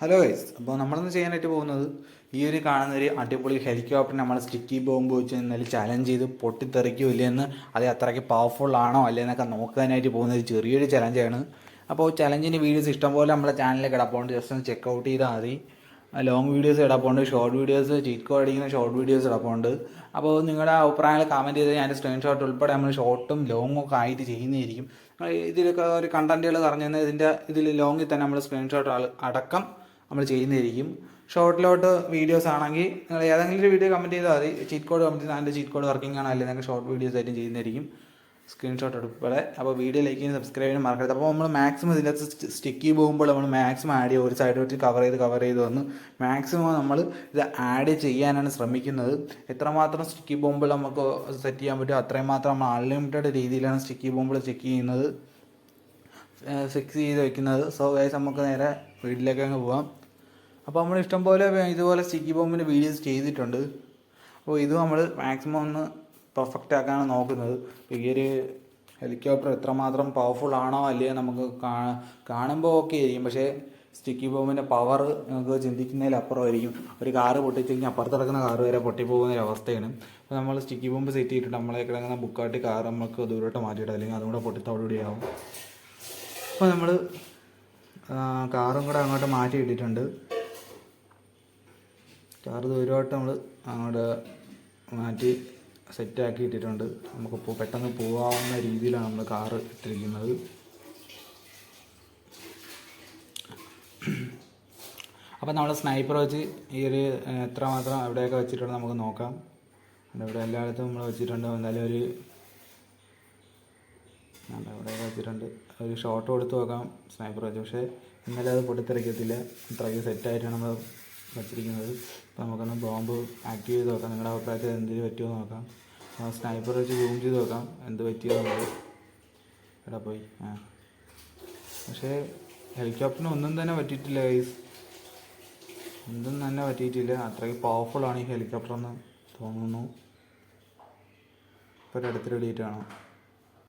Hello guys അപ്പോൾ നമ്മളിന്ന് ചെയ്യാനായിട്ട് പോകുന്നത് ഈ ഒരു കാണുന്ന ഒരു അടിപൊളി ഹെലികോപ്റ്റർ നമ്മൾ സ്റ്റിക്കി ബോംബ് വെച്ച് ഇന്നലെ ചലഞ്ച് ചെയ്ത് പൊട്ടിത്തെറിക്കോ ഇല്ലെന്ന് അത് അത്രയ്ക്ക് പവർഫുൾ ആണോ അല്ലേ എന്നൊക്കെ നോക്കാനായിട്ട് പോകുന്ന ഒരു ചെറിയൊരു ചലഞ്ചാണ് അപ്പോൾ ചലഞ്ചിന്റെ വീഡിയോസ് ഇഷ്ടംപോലെ നമ്മളെ ചാനലിൽ കിടപ്പുണ്ട് ജസ്റ്റ് ഒന്ന് ചെക്ക് ഔട്ട് ചെയ്താൽ മതി. ലോങ് വീഡിയോസ് കിടപ്പുണ്ട് ഷോർട്ട് വീഡിയോസ് ചീറ്റ് കോഡ് അടിക്കുന്ന ഷോർട്ട് വീഡിയോസ് കിടപ്പുണ്ട് അപ്പോൾ നിങ്ങളുടെ അഭിപ്രായങ്ങൾ കമന്റ് ചെയ്ത് ഞാൻ സ്ക്രീൻഷോട്ട് ഉൾപ്പെടെ നമ്മൾ ഷോർട്ടും ലോങ്ങും ഒക്കെ ആയിട്ട് ചെയ്യുന്നതായിരിക്കും. ഇതിലൊക്കെ ഒരു കണ്ടന്റുകൾ പറഞ്ഞു തന്നെ ഇതിന്റെ ഇതിൽ ലോങ്ങിൽ തന്നെ നമ്മൾ സ്ക്രീൻഷോട്ട് അടക്കം നമ്മൾ ചെയ്യുന്നതായിരിക്കും. ഷോർട്ടിലോട്ട് വീഡിയോസ് ആണെങ്കിൽ നിങ്ങൾ ഏതെങ്കിലും ഒരു വീഡിയോ കമന്റ് ചെയ്താൽ മതി. ചീറ്റ് കോഡ് കമന്റ് ചെയ്താൽ അതിന്റെ ചീറ്റ് കോഡ് വർക്കിംഗ് ആണോ. അല്ലെങ്കിൽ നിങ്ങൾക്ക് ഷോർട്ട് വീഡിയോസ് ആയിട്ടും ചെയ്യുന്നതായിരിക്കും. സ്ക്രീൻഷോട്ട് ഉൾപ്പെടെ അപ്പോൾ വീഡിയോ ലൈക്ക് ചെയ്യുന്ന സബ്സ്ക്രൈബ് ചെയ്യാൻ മറക്കരുത്. അപ്പോൾ നമ്മൾ മാക്സിമം ഇതിനകത്ത് സ്റ്റിക്കി പോകുമ്പോൾ നമ്മൾ മാക്സിമം ആഡ് ചെയ്യുക ഒരു സൈഡ് വെച്ച് കവർ ചെയ്ത് കവർ ചെയ്ത് വന്ന് മാക്സിമം നമ്മൾ ഇത് ആഡ് ചെയ്യാനാണ് ശ്രമിക്കുന്നത്. എത്രമാത്രം സ്റ്റിക്കി പോകുമ്പോൾ നമുക്ക് സെറ്റ് ചെയ്യാൻ പറ്റുമോ അത്രയും മാത്രം നമ്മൾ അൺലിമിറ്റഡ് രീതിയിലാണ് സ്റ്റിക്കി പോകുമ്പോൾ ചെക്ക് ചെയ്യുന്നത് ഫിക്സ് ചെയ്ത് വെക്കുന്നത്. സോ ഗൈസ് നമുക്ക് നേരെ വീട്ടിലേക്ക് അങ്ങ് പോവാം. അപ്പോൾ നമ്മൾ ഇഷ്ടം പോലെ ഇതുപോലെ സ്റ്റിക്കി ബോംബിന്റെ വീഡിയോസ് ചെയ്തിട്ടുണ്ട്. അപ്പോൾ ഇത് നമ്മൾ മാക്സിമം ഒന്ന് പെർഫെക്റ്റ് ആക്കാനാണ് നോക്കുന്നത്. ഈ ഒരു ഹെലികോപ്റ്റർ എത്രമാത്രം പവർഫുൾ ആണോ അല്ലയോ നമുക്ക് കാണുമ്പോൾ ഓക്കെ ആയിരിക്കും. പക്ഷേ സ്റ്റിക്കി ബോംബിന്റെ പവർ നമുക്ക് ചിന്തിക്കുന്നതിലപ്പുറമായിരിക്കും. ഒരു കാറ് പൊട്ടിച്ച് കഴിഞ്ഞാൽ അപ്പുറത്ത് കിടക്കുന്ന കാറ് വരെ പൊട്ടിപ്പോകുന്ന ഒരു അവസ്ഥയാണ്. അപ്പോൾ നമ്മൾ സ്റ്റിക്കി ബോംബ് സെറ്റ് ചെയ്തിട്ട് നമ്മളെ കിടക്കുന്ന ബുക്കായിട്ട് കാർ നമുക്ക് ദൂരോട്ട് മാറ്റിയിട്ട് അല്ലെങ്കിൽ അതും കൂടെ പൊട്ടിത്തോടുകൂടിയാവും അപ്പോൾ നമ്മൾ കാറും കൂടെ അങ്ങോട്ട് മാറ്റി ഇട്ടിട്ടുണ്ട് കാറ് ദൂരമായിട്ട് നമ്മൾ അങ്ങോട്ട് മാറ്റി സെറ്റാക്കി ഇട്ടിട്ടുണ്ട്. നമുക്ക് പെട്ടെന്ന് പോകാവുന്ന രീതിയിലാണ് നമ്മൾ കാറ് ഇട്ടിരിക്കുന്നത്. അപ്പോൾ നമ്മൾ സ്നൈപ്പർ വെച്ച് ഈ ഒരു എത്രമാത്രം എവിടെയൊക്കെ വെച്ചിട്ടുണ്ട് നമുക്ക് നോക്കാം. ഇവിടെ എല്ലായിടത്തും നമ്മൾ വെച്ചിട്ടുണ്ട്. എന്തായാലും ഒരു അല്ല ഇവിടെ വെച്ചിട്ടുണ്ട്. ഒരു ഷോട്ട് കൊടുത്ത് നോക്കാം സ്നൈപ്പർ വെച്ച്. പക്ഷേ ഇന്നലെ അത് പൊട്ടിത്തെറിക്കത്തില്ല. അത്രയ്ക്ക് സെറ്റായിട്ടാണ് നമ്മൾ വെച്ചിരിക്കുന്നത്. അപ്പോൾ നമുക്കൊന്ന് ബോംബ് ആക്റ്റീവ് ചെയ്ത് നോക്കാം. നിങ്ങളുടെ അഭിപ്രായത്തിൽ എന്തിന് പറ്റുമോ നോക്കാം. സ്നൈപ്പർ വെച്ച് സൂം ചെയ്ത് നോക്കാം. എന്ത് പറ്റിയോ നമുക്ക് എടാ പോയി. ആ. പക്ഷേ ഹെലികോപ്റ്ററിന് ഒന്നും തന്നെ പറ്റിയിട്ടില്ല ഗൈസ് ഒന്നും തന്നെ പറ്റിയിട്ടില്ല. അത്രയ്ക്ക് പവർഫുൾ ആണ് ഈ ഹെലികോപ്റ്റർ എന്ന് തോന്നുന്നു. ഇപ്പോൾ ഒരു അടുത്ത് റെഡിയായിട്ട് കാണാം.